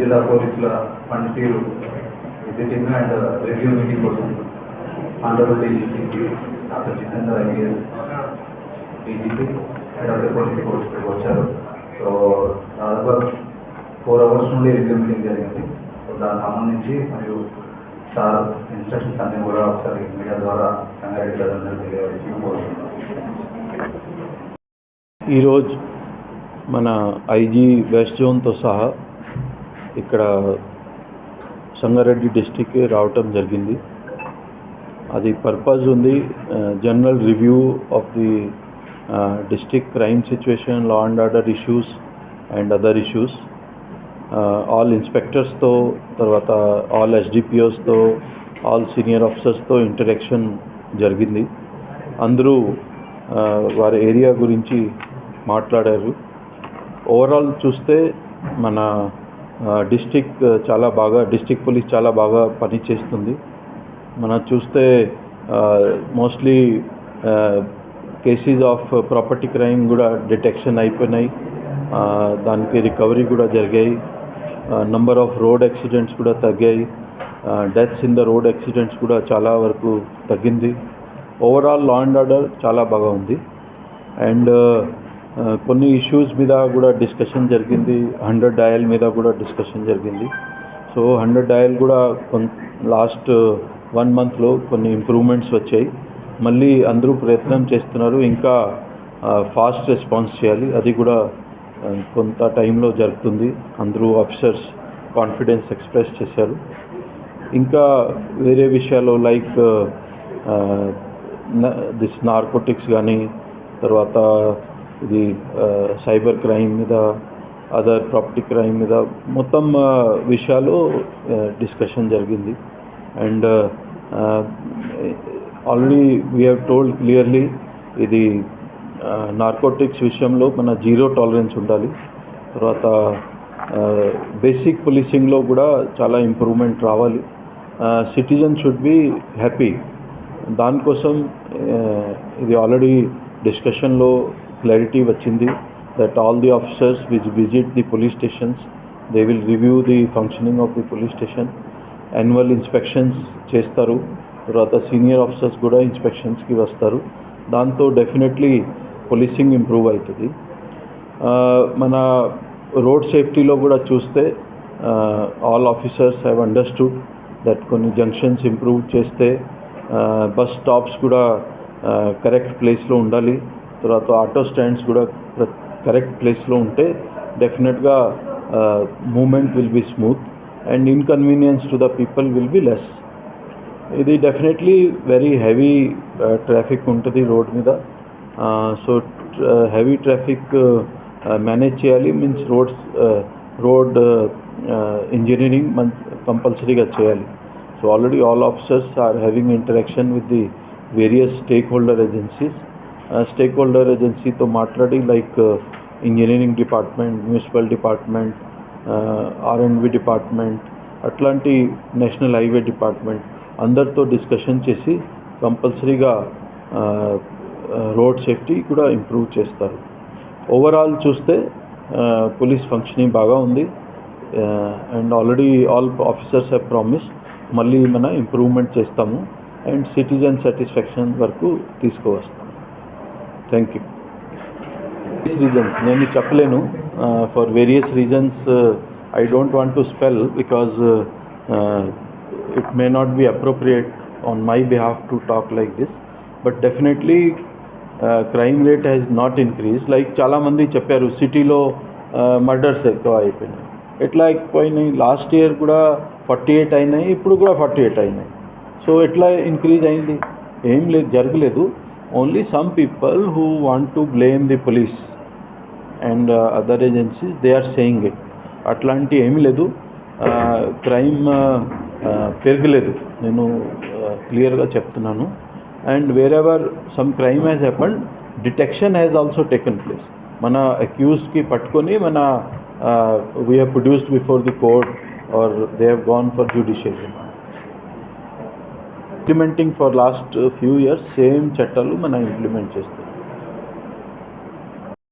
జిల్లా పోలీసుల పనితీరు విజిటింగ్ అండ్ రివ్యూ మీటింగ్ కోసం Andhra Pradesh DGP doctor Jitendra IAS DGP and of police force వచ్చారు. సో దాదాపు ఫోర్ అవర్స్ నుండి రివ్యూ మీటింగ్ జరిగింది. సో దానికి సంబంధించి మరియు సార్ ఇన్స్ట్రక్షన్స్ అన్నీ కూడా ఒకసారి మీడియా ద్వారా సంగారెడ్డి ప్రజలందరూ తెలియవలసింది కోరుతున్నాను. ఈరోజు మన ఐజీ వెస్ట్ జోన్తో సహా ఇక్కడ సంగారెడ్డి డిస్టిక్ రావటం జరిగింది. అది పర్పస్ ఉంది. General review of the district crime situation law and order issues and other issues. All ఇన్స్పెక్టర్స్తో తర్వాత ఆల్ ఎస్డిపిఓస్తో ఆల్ సీనియర్ ఆఫీసర్స్తో ఇంటరాక్షన్ జరిగింది. అందరూ వారి ఏరియా గురించి మాట్లాడారు. ఓవరాల్ చూస్తే మన డిస్టిక్ చాలా బాగా డిస్టిక్ పోలీస్ చాలా బాగా పనిచేస్తుంది మనం చూస్తే mostly cases of property crime కూడా డిటెక్షన్ అయిపోయినాయి. దానికి రికవరీ కూడా జరిగాయి. నంబర్ ఆఫ్ రోడ్ యాక్సిడెంట్స్ కూడా తగ్గాయి. Deaths in the road accidents కూడా చాలా వరకు తగ్గింది. ఓవరాల్ లా అండ్ ఆర్డర్ చాలా బాగా ఉంది. అండ్ కొన్ని ఇష్యూస్ మీద కూడా డిస్కషన్ జరిగింది. హండ్రెడ్ డయల్ మీద కూడా డిస్కషన్ జరిగింది. సో హండ్రెడ్ డయల్ కూడా లాస్ట్ వన్ మంత్లో కొన్ని ఇంప్రూవ్మెంట్స్ వచ్చాయి. మళ్ళీ అందరూ ప్రయత్నం చేస్తున్నారు. ఇంకా ఫాస్ట్ రెస్పాన్స్ చేయాలి. అది కూడా కొంత టైంలో జరుగుతుంది. అందరూ ఆఫీసర్స్ కాన్ఫిడెన్స్ ఎక్స్ప్రెస్ చేశారు. ఇంకా వేరే విషయాలు లైక్ దిస్ నార్కోటిక్స్ కానీ తర్వాత ఇది సైబర్ క్రైమ్ మీద అదర్ ప్రాపర్టీ క్రైమ్ మీద మొత్తం విషయాలు డిస్కషన్ జరిగింది. And already we have told clearly ఇది నార్కోటిక్స్ విషయంలో మన జీరో టాలరెన్స్ ఉండాలి. తర్వాత బేసిక్ పోలీసింగ్లో కూడా చాలా ఇంప్రూవ్మెంట్ రావాలి. సిటిజన్ షుడ్ బి హ్యాపీ దానికోసం ఇది ఆల్రెడీ డిస్కషన్లో క్లారిటీ వచ్చింది that all the officers which visit the police stations they will review the functioning of the police station annual inspections చేస్తారు. తర్వాత సీనియర్ ఆఫీసర్స్ కూడా ఇన్స్పెక్షన్స్కి వస్తారు. దాంతో డెఫినెట్లీ పోలీసింగ్ ఇంప్రూవ్ అవుతుంది. మన రోడ్ సేఫ్టీలో కూడా చూస్తే all officers have understood that కొన్ని జంక్షన్స్ ఇంప్రూవ్ చేస్తే బస్ స్టాప్స్ కూడా కరెక్ట్ ప్లేస్లో ఉండాలి. తర్వాత ఆటో స్టాండ్స్ కూడా కరెక్ట్ ప్లేస్లో ఉంటే డెఫినెట్గా movement will be smooth and inconvenience to the people will be less. ఇది డెఫినెట్లీ వెరీ హెవీ ట్రాఫిక్ ఉంటుంది రోడ్ మీద. సో హెవీ ట్రాఫిక్ మేనేజ్ చేయాలి. మీన్స్ రోడ్స్ రోడ్ ఇంజనీరింగ్ మన్ కంపల్సరీగా చేయాలి. So already all officers are having interaction with the various stakeholder agencies. Stakeholder ఏజెన్సీతో మాట్లాడి like engineering department municipal department R and B department అట్లాంటి national highway department అందరితో discussion చేసి కంపల్సరీగా road safety కూడా improve చేస్తారు. ఓవరాల్ చూస్తే పోలీస్ ఫంక్షనింగ్ బాగా ఉంది. And already all officers have promise మళ్ళీ మన ఇంప్రూవ్మెంట్ చేస్తాము. అండ్ సిటిజన్ సాటిస్ఫాక్షన్ వరకు తీసుకువస్తాం. థ్యాంక్ యూ రీజన్స్ నేను చెప్పలేను. For various reasons I don't want to spell because it may not be appropriate on my behalf to talk like this but definitely crime rate has not increase like చాలామంది చెప్పారు సిటీలో murders uh, ఎక్కువ అయిపోయినాయి ఎట్లా అయిపోయినాయి last year కూడా forty eight అయినాయి. ఇప్పుడు కూడా ఫార్టీ ఎయిట్ అయినాయి. సో ఎట్లా ఇంక్రీజ్ అయింది? ఏం లేదు జరగలేదు. Only some people who want to blame the police and other agencies they are saying it అట్లాంటి ఏమీ లేదు. క్రైమ్ పెరగలేదు. నేను క్లియర్గా చెప్తున్నాను. And wherever some crime has happen detection has also taken place మన అక్యూజ్డ్కి పట్టుకొని మన we have produced before the court or they have gone for judicial remand implementing for last few years same చట్టాలు మనం ఇంప్లిమెంట్ చేస్తాం